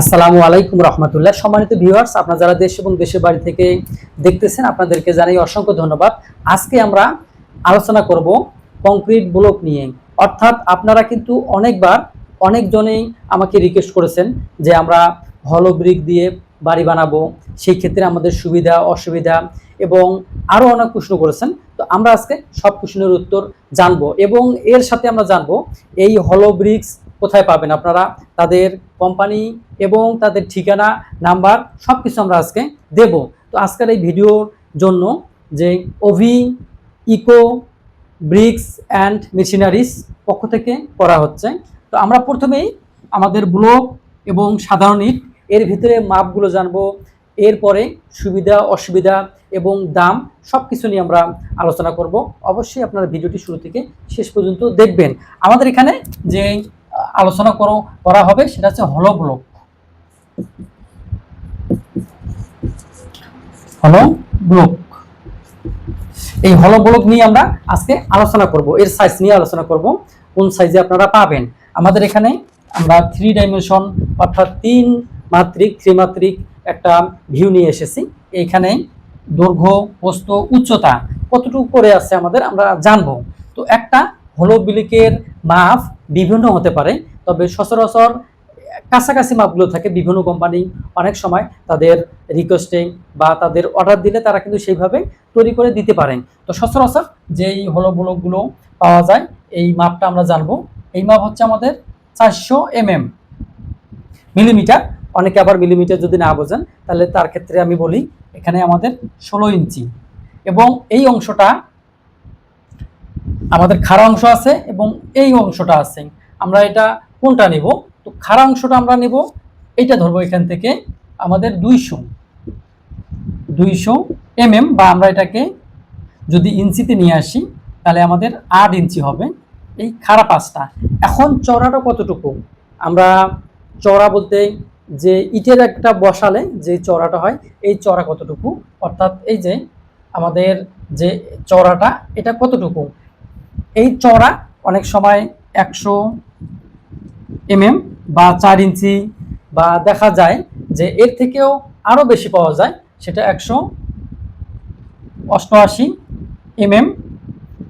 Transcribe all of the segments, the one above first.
আসসালামু আলাইকুম রহমতুল্লাহ। সম্মানিত ভিউয়ার্স আপনারা যারা দেশ এবং দেশের বাড়ি থেকে দেখতেছেন, আপনাদেরকে জানাই অসংখ্য ধন্যবাদ। আজকে আমরা আলোচনা করব কংক্রিট ব্লক নিয়ে। অর্থাৎ আপনারা কিন্তু অনেকবার অনেকজনেই আমাকে রিকোয়েস্ট করেছেন যে আমরা হলো ব্রিক দিয়ে বাড়ি বানাবো, সেই ক্ষেত্রে আমাদের সুবিধা, অসুবিধা এবং আরও অনেক প্রশ্ন করেছেন। তো আমরা আজকে সব প্রশ্নের উত্তর জানব এবং এর সাথে আমরা জানব এই হলো ব্রিক্স কোথায় পাবেন আপনারা? তাদের কোম্পানি এবং তাদের ঠিকানা নাম্বার সব কিছু আমরা আজকে দেব। তো আজকের এই ভিডিওর জন্য যে OV Eco, Bricks and Machineries পক্ষ থেকে করা হচ্ছে। তো আমরা প্রথমেই আমাদের ব্লক এবং সাধারণ ইট, এর ভিতরে মাপগুলো জানব। এরপরে সুবিধা, অসুবিধা এবং দাম সব কিছু নিয়ে আমরা আলোচনা করব। অবশ্যই আপনারা ভিডিওটি শুরু থেকে শেষ পর্যন্ত দেখবেন। আমাদের এখানে যে আলোচনা করো, করা হবে, সেটা হচ্ছে হলো ব্লক হলো ব্লক এই হলো ব্লক নিয়ে আমরা আজকে আলোচনা করব, এর সাইজ নিয়ে আলোচনা করব, কোন সাইজে আপনারা পাবেন। আমাদের এখানে আমরা থ্রি ডাইমেনশন অর্থাৎ তিন মাত্রিক, ত্রিমাত্রিক একটা ভিউ নিয়ে এসেছি। এইখানে দৈর্ঘ্য প্রস্থ উচ্চতা কতটুকু করে আছে আমাদের আমরা জানব। তো একটা হলো বিলিকের মাপ বিভিন্ন হতে পারে। তবে সচরাচর কাছাকাছি মাপগুলো থাকে, বিভিন্ন কোম্পানি অনেক সময় তাদের রিকোয়েস্টে বা তাদের অর্ডার দিলে তারা কিন্তু সেইভাবে তৈরি করে দিতে পারেন। তো সচরাচর যেই হলো ব্লকগুলো পাওয়া যায়, এই মাপটা আমরা জানব। এই মাপ হচ্ছে আমাদের চারশো এমএম মিলিমিটার অনেকে আবার মিলিমিটার যদি না বোঝেন, তাহলে তার ক্ষেত্রে আমি বলি এখানে আমাদের ষোলো ইঞ্চি। এবং এই অংশটা আমাদের খাড়া অংশ আছে এবং এই অংশটা আছে। আমরা এটা কোনটা নিব? তো খাড়া অংশটা আমরা নিব, এটা ধরবো এখান থেকে আমাদের দুইশো। দুইশো এমএম বা আমরা এটাকে যদি ইঞ্চিতে নিয়ে আসি, তাহলে আমাদের আট ইঞ্চি হবে এই খাড়া পাঁচটা। এখন চড়াটা কতটুকু? আমরা চড়া বলতে যে ইটের একটা বসালে যে চড়াটা হয়, এই চড়া কতটুকু? অর্থাৎ এই যে আমাদের যে চড়াটা এটা কতটুকু? এই চড়া অনেক সময় একশো এমএম বা চার ইঞ্চি বা দেখা যায় যে এর থেকেও আরও বেশি পাওয়া যায়, সেটা একশো অষ্টআশি এমএম,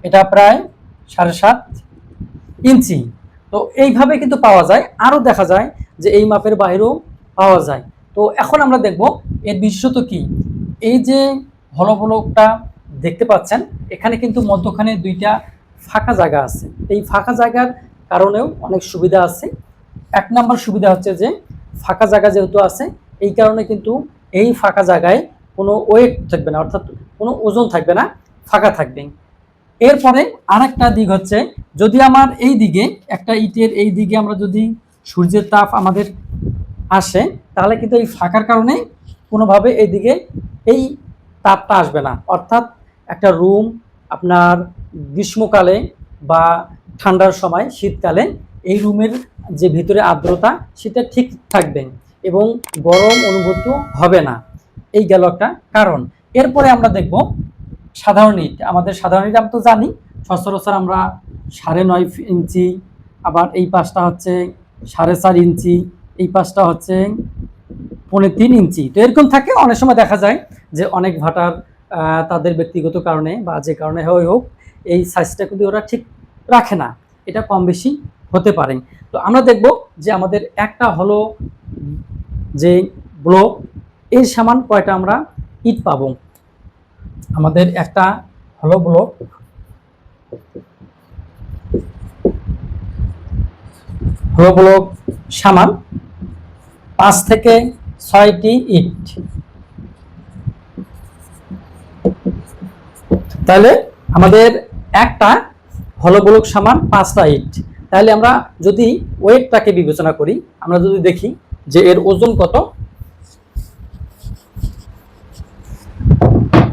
এটা প্রায় সাড়ে সাত ইঞ্চি। তো এইভাবে কিন্তু পাওয়া যায়। আরও দেখা যায় যে এই মাপের বাইরেও পাওয়া যায়। তো এখন আমরা দেখব এর বিশেষত কি। এই যে হলভলকটা দেখতে পাচ্ছেন, এখানে কিন্তু মধ্যখানে দুইটা ফাঁকা জায়গা আছে। এই ফাঁকা জায়গার কারণেও অনেক সুবিধা আছে। এক নম্বর সুবিধা হচ্ছে যে, ফাঁকা জায়গা যেহেতু আছে, এই কারণে কিন্তু এই ফাঁকা জায়গায় কোনো ওয়েট থাকবে না, অর্থাৎ কোনো ওজন থাকবে না, ফাঁকা থাকবে। এরপরে আরেকটা দিক হচ্ছে, যদি আমার এই দিকে, একটা ইটের এই দিকে আমরা যদি সূর্যের তাপ আমাদের আসে, তাহলে কিন্তু এই ফাঁকার কারণে কোনোভাবে এই দিকে এই তাপটা আসবে না। অর্থাৎ একটা রুম আপনার গ্রীষ্মকালে বা ঠান্ডার সময়, শীতকালে এই রুমের যে ভিতরে আর্দ্রতা, সেটা ঠিক থাকবে এবং গরম অনুভূত হবে না। এই গেল একটা কারণ। এরপরে আমরা দেখব সাধারণ ইট আমাদের সাধারণ ইট আমরা তো জানি, সচরাচর আমরা সাড়ে নয় ইঞ্চি, আবার এই পাশটা হচ্ছে সাড়ে চার ইঞ্চি, এই পাশটা হচ্ছে পৌনে তিন ইঞ্চি। তো এরকম থাকে, অনেক সময় দেখা যায় যে অনেক ভাটার তাদের ব্যক্তিগত কারণে বা যে কারণে হয় হোক, এই সাইজটা কিন্তু ওরা ঠিক রাখে না। এটা কম বেশি হতে পারে। তো আমরা দেখব যে আমাদের একটা হলো যে ব্লক এর সমান কয়টা আমরা ইট পাবো। আমাদের একটা হলো ব্লক হলো ব্লক সামান পাঁচ থেকে ছয়টি ইট। তাহলে আমাদের একটা হলো ব্লক সমান পাঁচটা ইট তাহলে আমরা যদি ওয়েটটাকে বিবেচনা করি, আমরা যদি দেখি যে এর ওজন কত,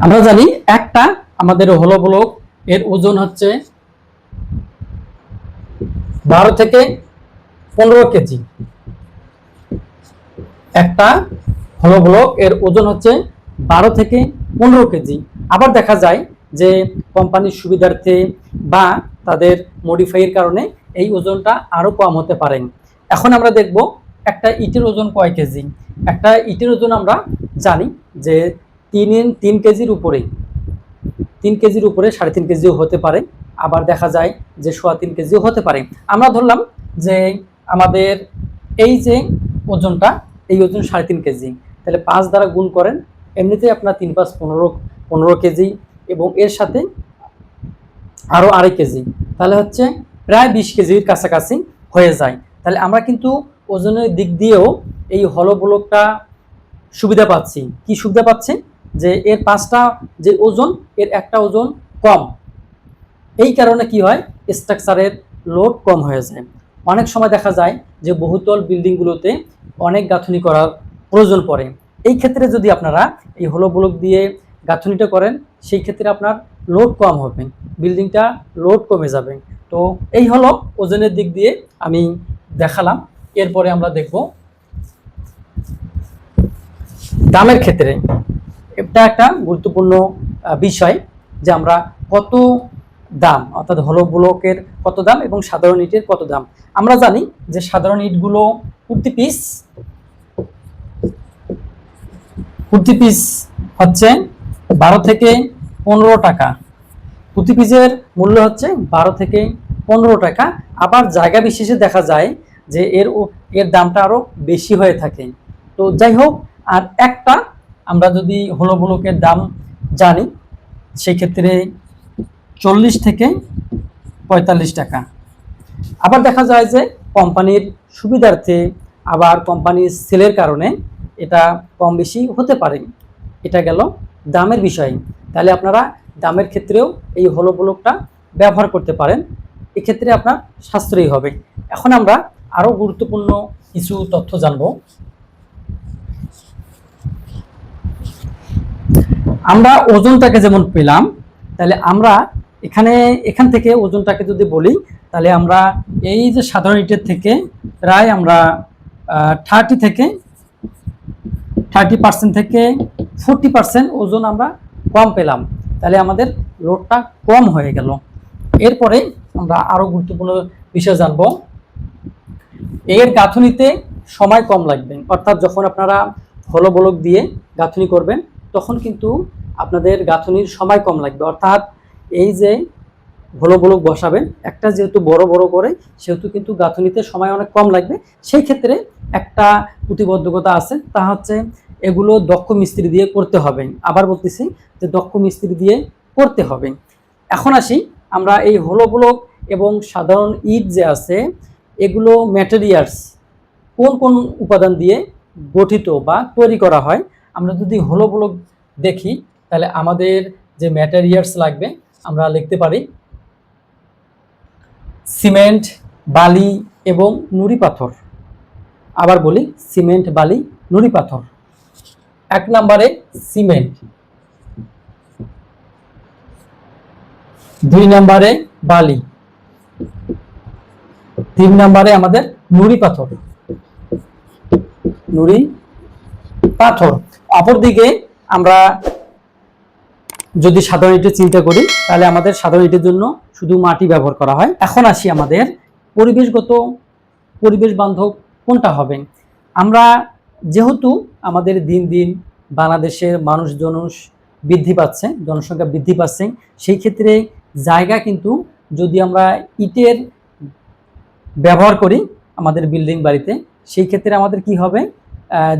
আমরা জানি একটা আমাদের হলো ব্লক এর ওজন হচ্ছে বারো থেকে পনেরো কেজি। একটা হলো ব্লক এর ওজন হচ্ছে বারো থেকে পনেরো কেজি। আবার দেখা যায় যে কোম্পানির সুবিধার্থে বা তাদের মডিফাইয়ের কারণে এই ওজনটা আরও কম হতে পারে। এখন আমরা দেখব একটা ইটের ওজন কয় কেজি। একটা ইটের ওজন আমরা জানি যে তিন তিন কেজির উপরে। তিন কেজির উপরে সাড়ে তিন কেজিও হতে পারে। আবার দেখা যায় যে সোয়া তিন কেজিও হতে পারে। আমরা ধরলাম যে আমাদের এই যে ওজনটা, এই ওজন সাড়ে তিন কেজি। তাহলে পাঁচ দ্বারা গুণ করেন, এমনিতেই আপনার তিন পাঁচ পনেরো পনেরো কেজি। এবং এর সাথে আরও আড়াই কেজি। তাহলে হচ্ছে প্রায় বিশ কেজির কাছাকাছি হয়ে যায়। তাহলে আমরা কিন্তু ওজনের দিক দিয়েও এই হলো ব্লকটা সুবিধা পাচ্ছি। কি সুবিধা পাচ্ছি? যে এর পাঁচটা যে ওজন, এর একটা ওজন কম। এই কারণে কি হয়? স্ট্রাকচারের লোড কম হয়ে যায়। অনেক সময় দেখা যায় যে বহুতল বিল্ডিংগুলোতে অনেক গাঁথনি করার প্রয়োজন পড়ে। এই ক্ষেত্রে যদি আপনারা এই হলো ব্লক দিয়ে গাঁথনিটা করেন, সেই ক্ষেত্রে আপনার লোড কম হবে বিল্ডিংটা লোড কমে যাবে। তো এই হলো ওজনের দিক দিয়ে আমি দেখালাম। এরপরে আমরা দেখব দামের ক্ষেত্রে। এটা একটা গুরুত্বপূর্ণ বিষয় যে আমরা কত দাম, অর্থাৎ হলো ব্লকের কত দাম এবং সাধারণ ইটের কত দাম। আমরা জানি যে সাধারণ ইটগুলো প্রতি পিস প্রতি পিস হচ্ছে বারো থেকে পনেরো টাকা। প্রতি পিসের মূল্য হচ্ছে বারো থেকে পনেরো টাকা। আবার জায়গা বিশেষে দেখা যায় যে এর এর দামটা আরও বেশি হয়ে থাকে। তো যাই হোক, আর একটা আমরা যদি হলো ব্লকের দাম জানি সেই ক্ষেত্রে চল্লিশ থেকে পঁয়তাল্লিশ টাকা। আবার দেখা যায় যে কোম্পানির সুবিধার্থে আবার কোম্পানির সেলের কারণে এটা কম বেশি হতে পারে। এটা গেল দামের বিষয়। তাহলে আপনারা দামের ক্ষেত্রেও এই হলো ব্লকটা ব্যবহার করতে পারেন। এক্ষেত্রে আপনার সাশ্রয়ী হবে। এখন আমরা আরও গুরুত্বপূর্ণ কিছু তথ্য জানব। আমরা ওজনটাকে যেমন পেলাম, তাহলে আমরা এখানে, এখান থেকে ওজনটাকে যদি বলি, তাহলে আমরা এই যে সাধারণ ইটের থেকে প্রায় আমরা থার্টি থেকে থার্টি পার্সেন্ট থেকে ফোরটি পার্সেন্ট ওজন আমরা কম পেলাম। তাহলে আমাদের লোডটা কম হয়ে গেল। এরপরে আমরা আরও গুরুত্বপূর্ণ বিষয় জানব। এর গাঁথনিতে সময় কম লাগবে। অর্থাৎ যখন আপনারা হলো বলক দিয়ে গাঁথনি করবেন, তখন কিন্তু আপনাদের গাঁথনির সময় কম লাগবে। অর্থাৎ এই যে হলো বলক বসাবেন, একটা যেহেতু বড় বড় করে, সেহেতু কিন্তু গাঁথনিতে সময় অনেক কম লাগবে। সেই ক্ষেত্রে একটা প্রতিবদ্ধকতা আছে, তা হচ্ছে এগুলো দক্ষ মিস্ত্রি দিয়ে করতে হবে। আবার বলতেছি যে দক্ষ মিস্ত্রি দিয়ে করতে হবে। এখন আসি আমরা এই হলো ব্লক এবং সাধারণ ইট যে আছে, এগুলো ম্যাটেরিয়ালস কোন কোন উপাদান দিয়ে গঠিত বা তৈরি করা হয়, আমরা যদি হলো ব্লক দেখি, তাহলে আমাদের যে ম্যাটেরিয়ালস লাগবে, আমরা লিখতে পারি সিমেন্ট, বালি এবং নুড়ি পাথর। আবার বলি সিমেন্ট, বালি, নুড়ি পাথর। এক নম্বরে সিমেন্ট। দুই নম্বরে বালি। তিন নম্বরে আমাদের নুড়ি পাথর। নুড়ি পাথর। অপরদিকে আমরা যদি সাধারণ ইটের চিন্তা করি, তাহলে আমাদের সাধারণ ইটের জন্য শুধু মাটি ব্যবহার করা হয়। এখন আসি আমাদের পরিবেশগত পরিবেশ বান্ধব কোনটা হবে? আমরা যেহেতু আমাদের দিন দিন বাংলাদেশের মানুষ জনুষ বৃদ্ধি পাচ্ছে, জনসংখ্যা বৃদ্ধি পাচ্ছে, সেই ক্ষেত্রে জায়গা কিন্তু যদি আমরা ইটের ব্যবহার করি আমাদের বিল্ডিং বাড়িতে, সেই ক্ষেত্রে আমাদের কি হবে?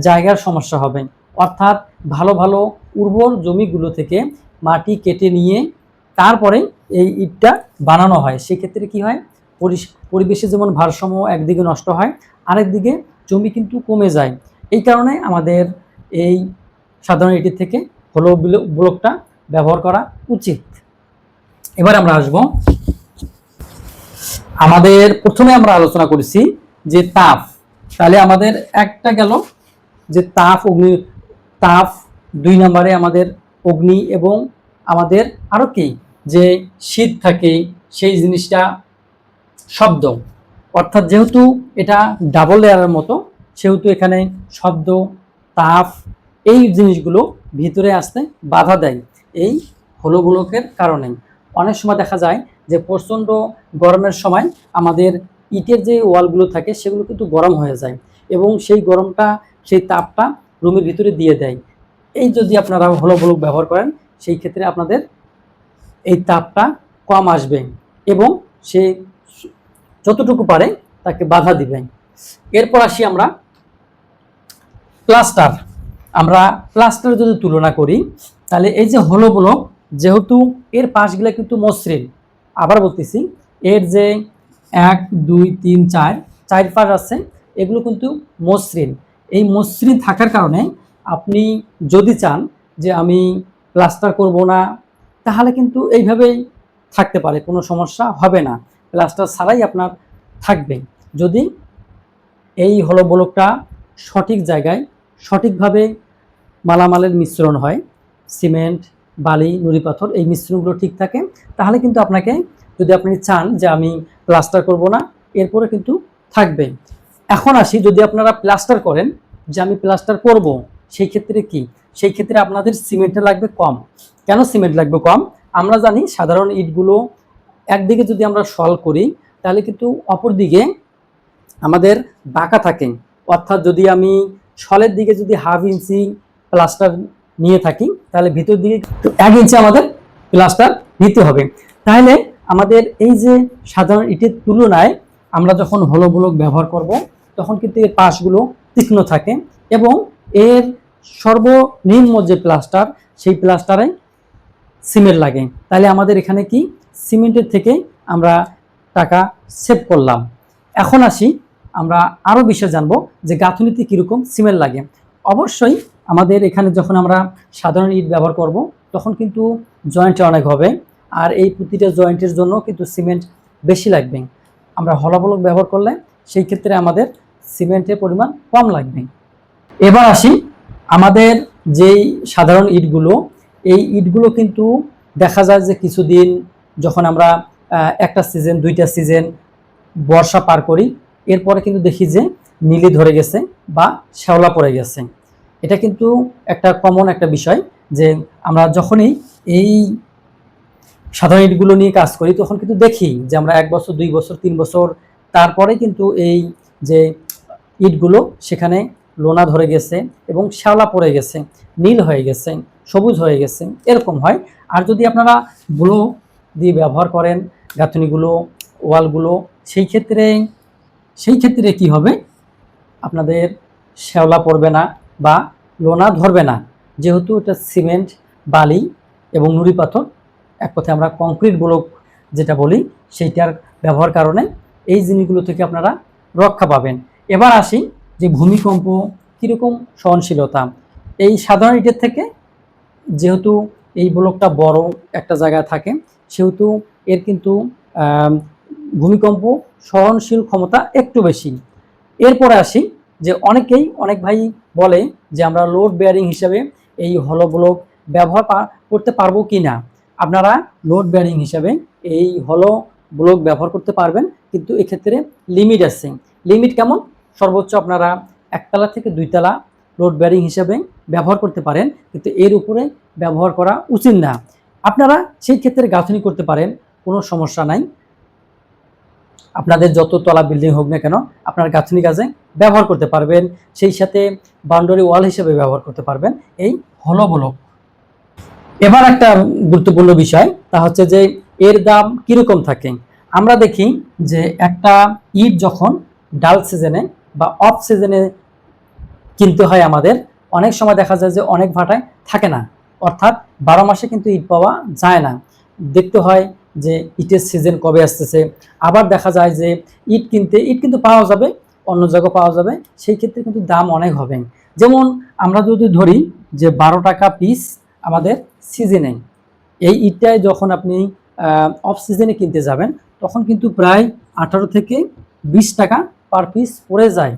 জায়গার সমস্যা হবে। অর্থাৎ ভালো ভালো উর্বর জমিগুলো থেকে মাটি কেটে নিয়ে তারপরে এই ইটটা বানানো হয়। সেক্ষেত্রে কি হয়? পরিবেশে যেমন ভারসাম্য একদিকে নষ্ট হয়, আরেকদিকে জমি কিন্তু কমে যায়। এই কারণে আমাদের এই সাধারণ ইটের থেকে হলো ব্ল- ব্লকটা ব্যবহার করা উচিত। এবার আমরা আসব। আমাদের প্রথমে আমরা আলোচনা করেছি যে তাপ। তাহলে আমাদের একটা গেল যে তাপ, অগ্নি, তাপ দুই নম্বরে আমাদের অগ্নি এবং আমাদের আরও কি? যে শীত থাকে, সেই জিনিসটা শব্দ। অর্থাৎ যেহেতু এটা ডাবল লেয়ারের মতো সেহেতু এখানে শব্দ তাপ এই জিনিসগুলো ভিতরে আসতে বাধা দেয়। এই হলো ব্লকের কারণে। অনেক সময় দেখা যায় যে প্রচণ্ড গরমের সময় আমাদের ইটের যে ওয়ালগুলো থাকে সেগুলো কিন্তু গরম হয়ে যায় এবং সেই গরমটা, সেই তাপটা রুমের ভিতরে দিয়ে দেয়। এই যদি আপনারা হলো ব্লক ব্যবহার করেন, সেই ক্ষেত্রে আপনাদের এই তাপটা কম আসবে এবং সে যতটুকু পারে তাকে বাধা দিবেন এরপর আসি আমরা প্লাস্টার আমরা প্লাস্টার যদি তুলনা করি, তাহলে এই যে হলো ব্লক যেহেতু এর পাশগুলো কিন্তু মসৃণ। আবার বলতেছি, এর যে এক, দুই, তিন, চার চার পাশ আছে, এগুলো কিন্তু মসৃণ। এই মসৃণ থাকার কারণে আপনি যদি চান যে আমি প্লাস্টার করব না, তাহলে কিন্তু এইভাবেই থাকতে পারে, কোনো সমস্যা হবে না। প্লাস্টার ছাড়াই আপনার থাকবে। যদি এই হলো ব্লকটা সঠিক জায়গায় সঠিকভাবে মালামালের মিশ্রণ হয়, সিমেন্ট, বালি, নুড়ি পাথর, এই মিশ্রণগুলো ঠিক থাকে। তাহলে কিন্তু আপনাকে, যদি আপনি চান যে আমি প্লাস্টার করব না, এরপরে কিন্তু থাকবে। এখন আসি, যদি আপনারা প্লাস্টার করেন, যে আমি প্লাস্টার করব, সেই ক্ষেত্রে কি? সেই ক্ষেত্রে আপনাদের সিমেন্টটা লাগবে কম। কেন সিমেন্ট লাগবে কম? আমরা জানি সাধারণ ইটগুলো একদিকে যদি আমরা সল করি, তাহলে কিন্তু অপর দিকে আমাদের বাঁকা থাকে। অর্থাৎ যদি আমি সলের দিকে যদি হাফ ইঞ্চি প্লাস্টার নিয়ে থাকি, তাহলে ভিতর দিকে এক ইঞ্চি আমাদের প্লাস্টার নিতে হবে। তাহলে আমাদের এই যে সাধারণ ইটের তুলনায় আমরা যখন হলো ব্লক ব্যবহার করব, তখন কিন্তু এর পাশগুলো তীক্ষ্ণ থাকে এবং এর সর্বনিম্ন যে প্লাস্টার সেই প্লাস্টারে সিমেন্ট লাগে। তাহলে আমাদের এখানে কি? সিমেন্টের থেকে আমরা টাকা সেভ করলাম। এখন আসি আমরা আরও বিষয় জানব যে গাঁথুনিতে কীরকম সিমেন্ট লাগে। অবশ্যই আমাদের এখানে যখন আমরা সাধারণ ইট ব্যবহার করব, তখন কিন্তু জয়েন্টে অনেক হবে। আর এই প্রতিটা জয়েন্টের জন্য কিন্তু সিমেন্ট বেশি লাগবে। আমরা হলাবলক ব্যবহার করলে সেই ক্ষেত্রে আমাদের সিমেন্টের পরিমাণ কম লাগবে। এবার আসি আমাদের যেই সাধারণ ইটগুলো, এই ইটগুলো কিন্তু দেখা যায় যে কিছুদিন যখন আমরা একটা সিজন দুইটা সিজন বর্ষা পার করি এরপরে কিন্তু দেখি যে নীলি ধরে গেছে বা শ্যাওলা পড়ে গেছে। এটা কিন্তু একটা কমন একটা বিষয় যে আমরা যখনই এই সাধারণ ইটগুলো নিয়ে কাজ করি, তখন কিন্তু দেখি যে আমরা এক বছর, দুই বছর, তিন বছর তারপরে কিন্তু এই যে ইটগুলো সেখানে লোনা ধরে গেছে এবং শ্যাওলা পড়ে গেছে, নীল হয়ে গেছে, সবুজ হয়ে গেছে, এরকম হয়। আর যদি আপনারা ব্লো দিয়ে ব্যবহার করেন, গাঁথনিগুলো, ওয়ালগুলো, সেই ক্ষেত্রে সেই ক্ষেত্রে কি হবে? আপনাদের শ্যাওলা পড়বে না বা লোনা ধরবে না। যেহেতু এটা সিমেন্ট, বালি এবং নুড়ি পাথর, এক কথায় আমরা কংক্রিট ব্লক যেটা বলি, সেইটার ব্যবহার কারণে এই জিনিসগুলো থেকে আপনারা রক্ষা পাবেন। এবার আসি যে ভূমিকম্প কীরকম সহনশীলতা। এই সাধারণ ইটের থেকে যেহেতু এই ব্লকটা বড় একটা জায়গায় থাকে, সেহেতু এর কিন্তু ভূমিকম্প সহনশীল ক্ষমতা একটু বেশি। এরপরে আসি যে অনেকেই, অনেক ভাই বলে যে আমরা লোড বেয়ারিং হিসাবে এই হলো ব্লক ব্যবহার করতে পারব কি না আপনারা লোড বেয়ারিং হিসাবে এই হলো ব্লক ব্যবহার করতে পারবেন, কিন্তু এক্ষেত্রে লিমিট আছে। লিমিট কেমন? সর্বোচ্চ আপনারা একতলা থেকে দুইতলা লোড বেয়ারিং হিসাবে ব্যবহার করতে পারেন, কিন্তু এর উপরে ব্যবহার করা উচিত না। আপনারা সেই ক্ষেত্রে গাঁথনি করতে পারেন, কোনো সমস্যা নাই। আপনাদের যত তলা বিল্ডিং হোক না কেন, আপনার গাঁথনি কাজে ব্যবহার করতে পারবেন, সেই সাথে বাউন্ডারি ওয়াল হিসেবে ব্যবহার করতে পারবেন, এই হলো ব্লক এবার একটা গুরুত্বপূর্ণ বিষয়, তা হচ্ছে যে এর দাম কীরকম থাকে? আমরা দেখি যে একটা ইট যখন ডাল সিজনে বা অফ সিজনে কিনতে হয় আমাদের, অনেক সময় দেখা যায় যে অনেক ভাটায় থাকে না। অর্থাৎ বারো মাসে কিন্তু ইট পাওয়া যায় না। দেখতে হয় যে ইটের সিজন কবে আসতেছে। আবার দেখা যায় যে ইট কিনতে, ইট কিন্তু পাওয়া যাবে, অন্য জায়গায় পাওয়া যাবে, সেই ক্ষেত্রে কিন্তু দাম অনেক হবে। যেমন আমরা যদি ধরি যে বারো টাকা পিস আমাদের সিজনে এই ইটটায় যখন আপনি অফ সিজনে কিনতে যাবেন, তখন কিন্তু প্রায় আঠারো থেকে বিশ টাকা পার পিস পড়ে যায়।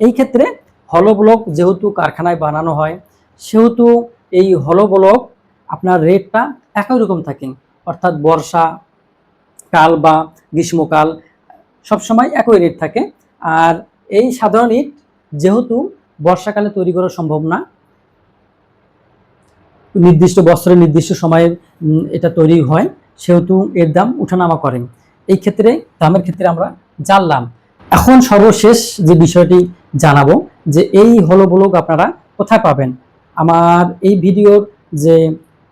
এই ক্ষেত্রে হলো ব্লক যেহেতু কারখানায় বানানো হয়, সেহেতু এই হলো ব্লক আপনার রেটটা একই রকম থাকে। অর্থাৎ বর্ষা, কাল বা গ্রীষ্মকাল, সবসময় একই রেট থাকে। আর এই সাধারণ ইট যেহেতু বর্ষাকালে তৈরি করা সম্ভব না, নির্দিষ্ট বছরের নির্দিষ্ট সময়ে এটা তৈরি হয়, সেহেতু এর দাম উঠানামা করে। এই ক্ষেত্রে, দামের ক্ষেত্রে আমরা জানলাম। এখন সর্বশেষ যে বিষয়টি জানাব, যে এই হলো ব্লগ আপনারা কোথায় পাবেন। আমার এই ভিডিওর যে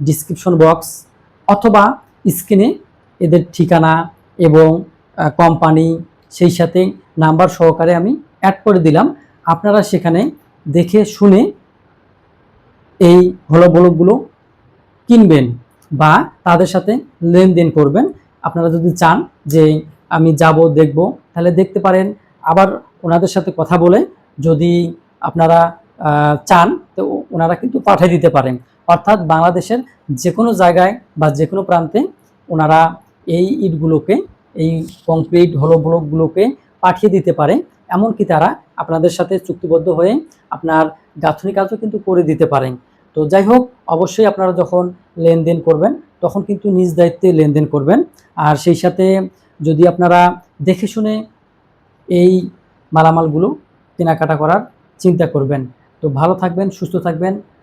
ডিসক্রিপশন বক্স অথবা স্ক্রিনে এদের ঠিকানা এবং কোম্পানি সেই সাথে নাম্বার সহকারে আমি অ্যাড করে দিলাম। আপনারা সেখানে দেখে শুনে এই হলো ব্লগগুলো কিনবেন বা তাদের সাথে লেনদেন করবেন। আপনারা যদি চান যে আমি যাব, দেখব, তাহলে দেখতে পারেন। আবার ওনাদের সাথে কথা বলে যদি আপনারা চান তো ওনারা কিন্তু পাঠিয়ে দিতে পারেন। অর্থাৎ বাংলাদেশের যে কোনো জায়গায় বা যে কোনো প্রান্তে ওনারা এই ইটগুলোকে, এই কংক্রিট হলো ব্লকগুলোকে পাঠিয়ে দিতে পারে। এমনকি তারা আপনাদের সাথে চুক্তিবদ্ধ হয়ে আপনার গাঁথনি কাজও কিন্তু করে দিতে পারেন। তো যাই হোক, অবশ্যই আপনারা যখন লেনদেন করবেন, তখন কিন্তু নিজ দায়িত্বে লেনদেন করবেন। আর সেই সাথে যদি আপনারা দেখে শুনে এই মালামালগুলো কেনাকাটা করার চিন্তা করবেন, তো ভালো থাকবেন, সুস্থ থাকবেন।